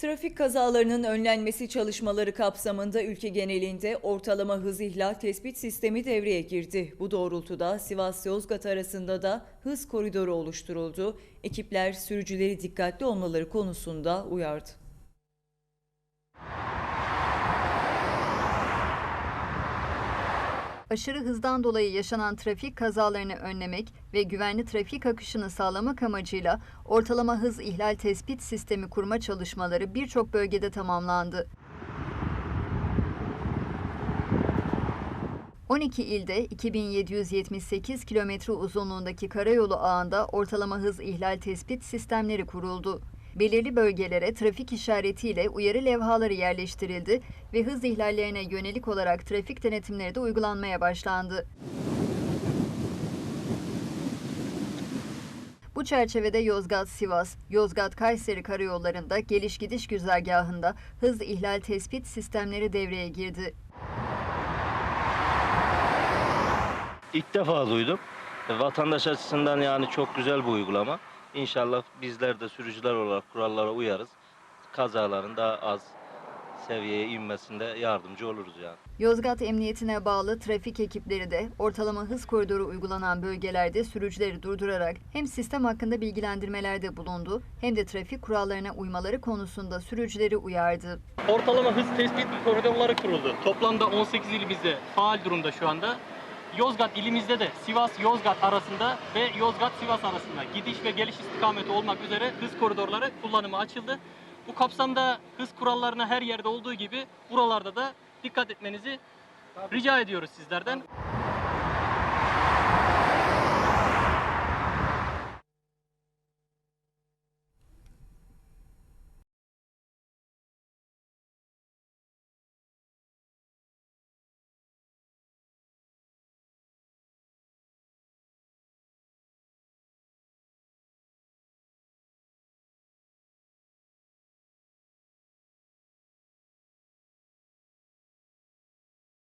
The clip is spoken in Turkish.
Trafik kazalarının önlenmesi çalışmaları kapsamında ülke genelinde ortalama hız ihlal tespit sistemi devreye girdi. Bu doğrultuda Sivas-Yozgat arasında da hız koridoru oluşturuldu. Ekipler sürücüleri dikkatli olmaları konusunda uyardı. Aşırı hızdan dolayı yaşanan trafik kazalarını önlemek ve güvenli trafik akışını sağlamak amacıyla ortalama hız ihlal tespit sistemi kurma çalışmaları birçok bölgede tamamlandı. 12 ilde 2778 kilometre uzunluğundaki karayolu ağında ortalama hız ihlal tespit sistemleri kuruldu. Belirli bölgelere trafik işaretiyle uyarı levhaları yerleştirildi ve hız ihlallerine yönelik olarak trafik denetimleri de uygulanmaya başlandı. Bu çerçevede Yozgat-Sivas, Yozgat-Kayseri karayollarında geliş gidiş güzergahında hız ihlal tespit sistemleri devreye girdi. İlk defa duydum. Vatandaş açısından yani çok güzel bir uygulama. İnşallah bizler de sürücüler olarak kurallara uyarız. Kazaların daha az seviyeye inmesinde yardımcı oluruz yani. Yozgat Emniyetine bağlı trafik ekipleri de ortalama hız koridoru uygulanan bölgelerde sürücüleri durdurarak hem sistem hakkında bilgilendirmelerde bulundu hem de trafik kurallarına uymaları konusunda sürücüleri uyardı. Ortalama hız tespit koridorları kuruldu. Toplamda 18 ilimizde faal durumda şu anda. Yozgat ilimizde de Sivas-Yozgat arasında ve Yozgat-Sivas arasında gidiş ve geliş istikameti olmak üzere hız koridorları kullanıma açıldı. Bu kapsamda hız kurallarına her yerde olduğu gibi buralarda da dikkat etmenizi rica ediyoruz sizlerden.